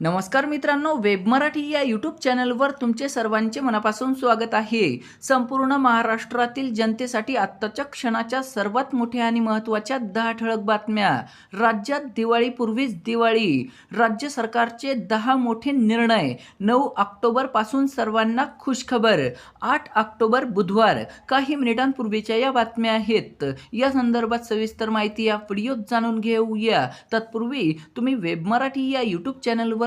नमस्कार मित्रांनो वेब मराठी या यूट्यूब चॅनलवर तुमचे सर्वांचे मनापासून स्वागत आहे. संपूर्ण महाराष्ट्रातील जनतेसाठी आत्ताच्या क्षणाच्या सर्वात मोठ्या आणि महत्त्वाच्या दहा ठळक बातम्या. राज्यात दिवाळीपूर्वीच दिवाळी. राज्य सरकारचे दहा मोठे निर्णय. नऊ ऑक्टोबरपासून सर्वांना खुशखबर. आठ ऑक्टोबर बुधवार. काही मिनिटांपूर्वीच्या या बातम्या आहेत. या संदर्भात सविस्तर माहिती या व्हिडिओत जाणून घेऊया. तत्पूर्वी तुम्ही वेब मराठी या यूट्यूब चॅनलवर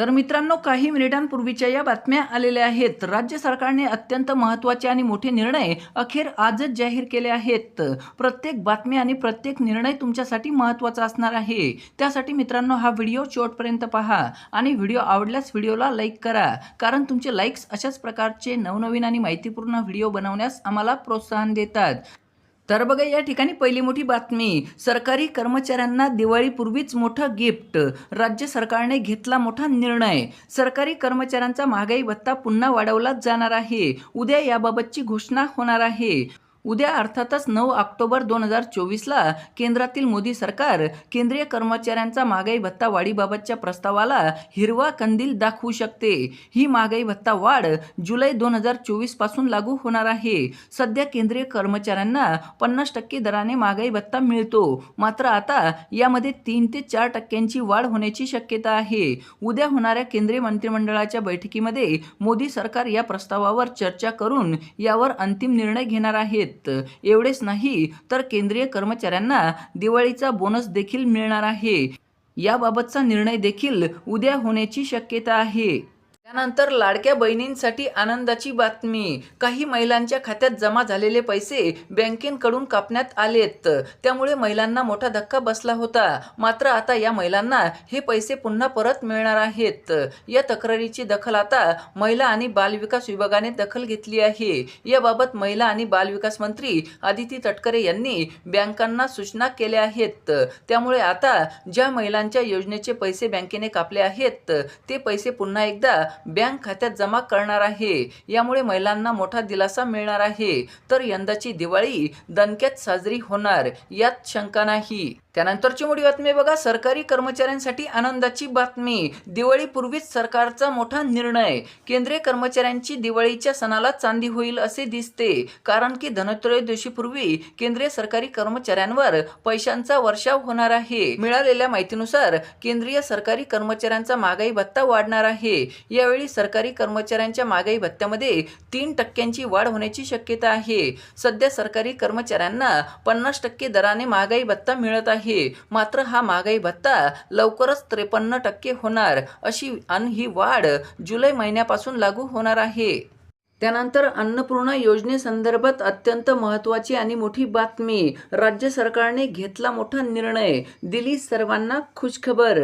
तर मित्रांनो काही मिनिटांपूर्वीच्या या बातम्या आलेल्या आहेत. राज्य सरकारने अत्यंत महत्त्वाचे आणि मोठे निर्णय अखेर आजच जाहीर केले आहेत. प्रत्येक बातमी आणि प्रत्येक निर्णय तुमच्यासाठी महत्त्वाचा असणार आहे. त्यासाठी मित्रांनो हा व्हिडिओ शेवटपर्यंत पहा आणि व्हिडिओ आवडल्यास व्हिडिओला लाईक करा कारण तुमचे लाईक्स अशाच प्रकारचे नवनवीन आणि माहितीपूर्ण व्हिडिओ बनवण्यास आम्हाला प्रोत्साहन देतात. तर बघा या ठिकाणी पहिली मोठी बातमी. सरकारी कर्मचाऱ्यांना दिवाळीपूर्वीच मोठं गिफ्ट. राज्य सरकारने घेतला मोठा निर्णय. सरकारी कर्मचाऱ्यांचा महागाई भत्ता पुन्हा वाढवला जाणार आहे. उद्या याबाबतची घोषणा होणार आहे. उद्या अर्थातच नऊ ऑक्टोबर दोन हजार चोवीसला केंद्रातील मोदी सरकार केंद्रीय कर्मचाऱ्यांचा महागाई भत्ता वाढीबाबतच्या प्रस्तावाला हिरवा कंदील दाखवू शकते. ही महागाई भत्ता वाढ जुलै दोन हजार चोवीसपासून लागू होणार आहे. सध्या केंद्रीय कर्मचाऱ्यांना पन्नास टक्के दराने महागाई भत्ता मिळतो. मात्र आता यामध्ये तीन ते चार टक्क्यांची वाढ होण्याची शक्यता आहे. उद्या होणाऱ्या केंद्रीय मंत्रिमंडळाच्या बैठकीमध्ये मोदी सरकार या प्रस्तावावर चर्चा करून यावर अंतिम निर्णय घेणार आहेत. एवढेच नाही तर केंद्रीय कर्मचाऱ्यांना दिवाळीचा बोनस देखील मिळणार आहे. याबाबतचा निर्णय देखील उद्या होण्याची शक्यता आहे. त्यानंतर लाडक्या बहिणींसाठी आनंदाची बातमी. काही महिलांच्या खात्यात जमा झालेले पैसे बँकेकडून कापण्यात आलेत. त्यामुळे महिलांना मोठा धक्का बसला होता. मात्र आता या महिलांना हे पैसे पुन्हा परत मिळणार आहेत. या तक्रारीची दखल आता महिला आणि बालविकास विभागाने दखल घेतली आहे. याबाबत महिला आणि बालविकास मंत्री आदिती तटकरे यांनी बँकांना सूचना केल्या आहेत. त्यामुळे आता ज्या महिलांच्या योजनेचे पैसे बँकेने कापले आहेत ते पैसे पुन्हा एकदा बँक खात्यात जमा करणार आहे. यामुळे महिलांना मोठा दिलासा मिळणार आहे. तर यंदाची दिवाळी दणक्यात साजरी होणार यात शंका नाही. त्यानंतरची मोठी बातमी बघा. सरकारी कर्मचाऱ्यांसाठी आनंदाची बातमी. दिवाळीपूर्वीच सरकारचा मोठा निर्णय. केंद्रीय कर्मचाऱ्यांची दिवाळीच्या सणाला चांदी होईल असे दिसते. कारण की धनत्रयोदशीपूर्वी केंद्रीय सरकारी कर्मचाऱ्यांवर पैशांचा वर्षाव होणार आहे. मिळालेल्या माहितीनुसार केंद्रीय सरकारी कर्मचाऱ्यांचा महागाई भत्ता वाढणार आहे. यावेळी सरकारी कर्मचाऱ्यांच्या महागाई भत्त्यामध्ये तीन टक्क्यांची वाढ होण्याची शक्यता आहे. सध्या सरकारी कर्मचाऱ्यांना पन्नास टक्के दराने महागाई भत्ता मिळत आहे. मात्र हा महागाई भत्ता लवकरच त्रेपन्न टक्के होणार. अशी आणि ही वाढ जुलै महिन्यापासून लागू होणार आहे. त्यानंतर अन्नपूर्णा योजनेसंदर्भात अत्यंत महत्त्वाची आणि मोठी बातमी. राज्य सरकारने घेतला मोठा निर्णय. दिली सर्वांना खुशखबर.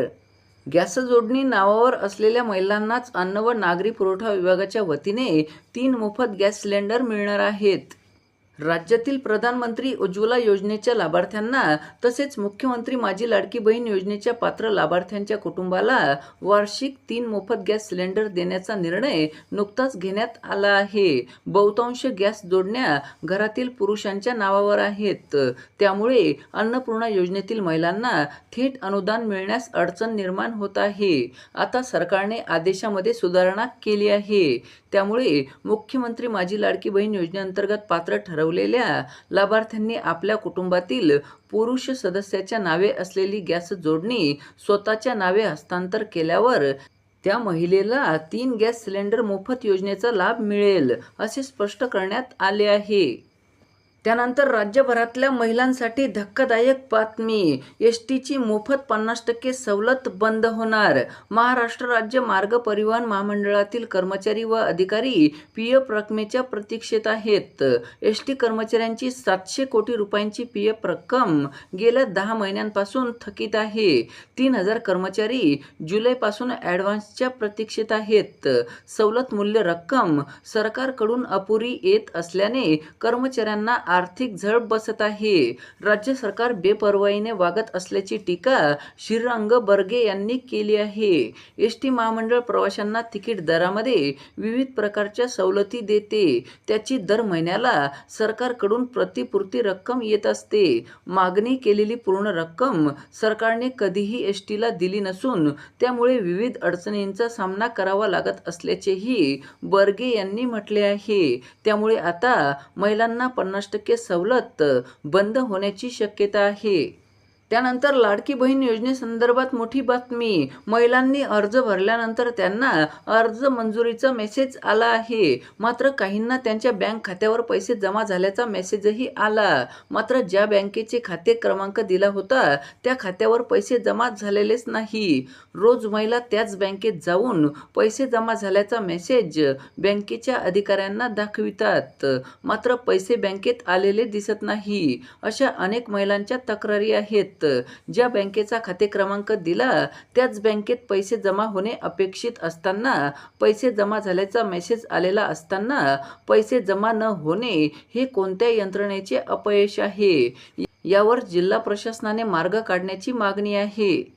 गॅस जोडणी नावावर असलेल्या महिलांनाच अन्न व नागरी पुरवठा विभागाच्या वतीने तीन मोफत गॅस सिलेंडर मिळणार आहेत. राज्यातील प्रधानमंत्री उज्ज्वला योजनेच्या लाभार्थ्यांना तसेच मुख्यमंत्री माझी लाडकी बहीण योजनेच्या पात्र लाभार्थ्यांच्या कुटुंबाला वार्षिक तीन मोफत गॅस सिलेंडर देण्याचा निर्णय नुकताच घेण्यात आला आहे. बहुतांश गॅस जोडण्या घरातील पुरुषांच्या नावावर आहेत. त्यामुळे अन्नपूर्णा योजनेतील महिलांना थेट अनुदान मिळण्यास अडचण निर्माण होत आहे. आता सरकारने आदेशामध्ये सुधारणा केली आहे. त्यामुळे मुख्यमंत्री माझी लाडकी बहीण योजनेअंतर्गत पात्र ठरव ठरवलेल्या लाभार्थ्यांनी आपल्या कुटुंबातील पुरुष सदस्याच्या नावे असलेली गॅस जोडणी स्वतःच्या नावे हस्तांतर केल्यावर त्या महिलेला तीन गॅस सिलेंडर मोफत योजनेचा लाभ मिळेल असे स्पष्ट करण्यात आले आहे. त्यानंतर राज्यभरातल्या महिलांसाठी धक्कादायक बातमी. एस टीची मोफत पन्नास टक्के सवलत बंद होणार. महाराष्ट्र राज्य मार्ग परिवहन महामंडळातील कर्मचारी व अधिकारी पी एफ रकमेच्या प्रतीक्षेत आहेत. एस टी कर्मचाऱ्यांची सातशे कोटी रुपयांची पी एफ रक्कम गेल्या दहा महिन्यांपासून थकीत आहे. तीन हजार कर्मचारी जुलैपासून ॲडव्हान्सच्या प्रतीक्षेत आहेत. सवलत मूल्य रक्कम सरकारकडून अपुरी येत असल्याने कर्मचाऱ्यांना आर्थिक झळ बसत आहे. राज्य सरकार बेपर्वाईने वागत असल्याची टीका श्रीरंग बर्गे यांनी केली आहे. एस टी महामंडळ प्रवाशांना तिकीट दरामध्ये विविध प्रकारच्या सवलती देते. त्याची दर महिन्याला सरकारकडून प्रतिपूर्ती रक्कम येत असते. मागणी केलेली पूर्ण रक्कम सरकारने कधीही एस टीला दिली नसून त्यामुळे विविध अडचणींचा सामना करावा लागत असल्याचेही बर्गे यांनी म्हटले आहे. त्यामुळे आता महिलांना पन्नास टक्के सवलत बंद होण्याची शक्यता आहे. त्यानंतर लाडकी बहीण योजनेसंदर्भात मोठी बातमी. महिलांनी अर्ज भरल्यानंतर त्यांना अर्ज मंजुरीचा मेसेज आला आहे. मात्र काहींना त्यांच्या बँक खात्यावर पैसे जमा झाल्याचा मेसेजही आला. मात्र ज्या बँकेचे खाते क्रमांक दिला होता त्या खात्यावर पैसे जमा झालेलेच नाही. रोज महिला त्याच बँकेत जाऊन पैसे जमा झाल्याचा मेसेज बँकेच्या अधिकाऱ्यांना दाखवितात. मात्र पैसे बँकेत आलेले दिसत नाही. अशा अनेक महिलांच्या तक्रारी आहेत. ज्या बँकेचा खाते क्रमांक दिला त्याच बँकेत पैसे जमा होणे अपेक्षित असताना पैसे जमा झाल्याचा मेसेज आलेला असताना पैसे जमा न होणे हे कोणत्या यंत्रणेचे अपयश आहे? यावर जिल्हा प्रशासनाने मार्ग काढण्याची मागणी आहे.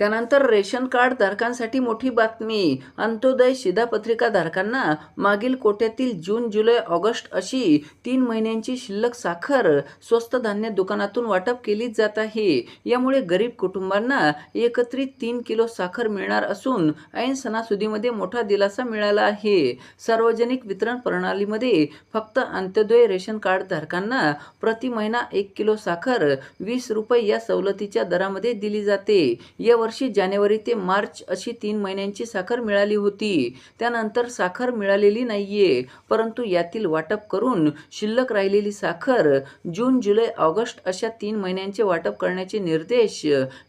त्यानंतर रेशन कार्ड धारकांसाठी मोठी बातमी. अंत्योदय शिधापत्रिका धारकांना मागील कोट्यातील जून जुलै ऑगस्ट अशी तीन महिन्यांची शिल्लक साखर स्वस्त धान्य दुकानातून वाटप केली जात आहे. यामुळे गरीब कुटुंबांना एकत्रित तीन किलो साखर मिळणार असून ऐन सणासुदीमध्ये मोठा दिलासा मिळाला आहे. सार्वजनिक वितरण प्रणालीमध्ये फक्त अंत्योदय रेशन कार्ड धारकांना प्रति महिना एक किलो साखर वीस रुपये या सवलतीच्या दरामध्ये दिली जाते. या वर्षी जानेवारी ते मार्च अशी तीन महिन्यांची साखर मिळाली होती. त्यानंतर साखर मिळालेली नाहीये. परंतु यातील वाटप करून शिल्लक राहिलेली साखर जून जुलै ऑगस्ट अशा तीन महिन्यांचे वाटप करण्याचे निर्देश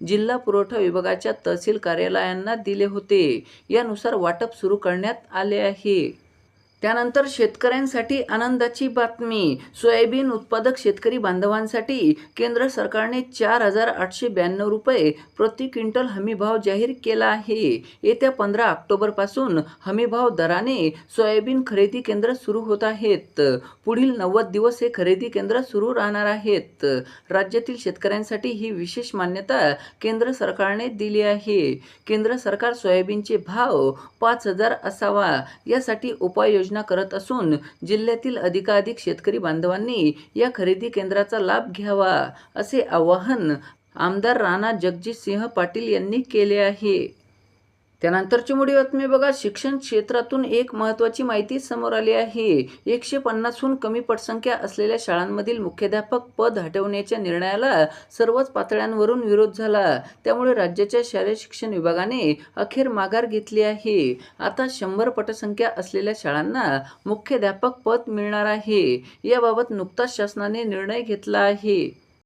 जिल्हा पुरवठा विभागाच्या तहसील कार्यालयांना दिले होते. यानुसार वाटप सुरू करण्यात आले आहे. त्यानंतर शेतकऱ्यांसाठी आनंदाची बातमी. सोयाबीन उत्पादक शेतकरी बांधवांसाठी केंद्र सरकारने चार हजार आठशे ब्याण्णव रुपये प्रति क्विंटल हमीभाव जाहीर केला आहे. येत्या पंधरा ऑक्टोबरपासून हमीभाव दराने सोयाबीन खरेदी केंद्र सुरू होत आहेत. पुढील नव्वद दिवस हे खरेदी केंद्र सुरू राहणार आहेत. राज्यातील शेतकऱ्यांसाठी ही विशेष मान्यता केंद्र सरकारने दिली आहे. केंद्र सरकार सोयाबीनचे भाव पाच हजार असावा यासाठी उपाययोजना करत असून जिल्ह्यातील अधिकाधिक शेतकरी बांधवांनी या खरेदी केंद्राचा लाभ घ्यावा असे आवाहन आमदार राणा जगजितसिंह पाटील यांनी केले आहे. त्यानंतरची मोठी बातमी बघा शिक्षण क्षेत्रातून एक महत्त्वाची माहिती समोर आली आहे. एकशे पन्नासहून कमी पटसंख्या असलेल्या शाळांमधील मुख्याध्यापक पद हटवण्याच्या निर्णयाला सर्वच पातळ्यांवरून विरोध झाला. त्यामुळे राज्याच्या शालेय शिक्षण विभागाने अखेर माघार घेतली आहे. आता शंभर पटसंख्या असलेल्या शाळांना मुख्याध्यापक पद मिळणार आहे. याबाबत नुकताच शासनाने निर्णय घेतला आहे.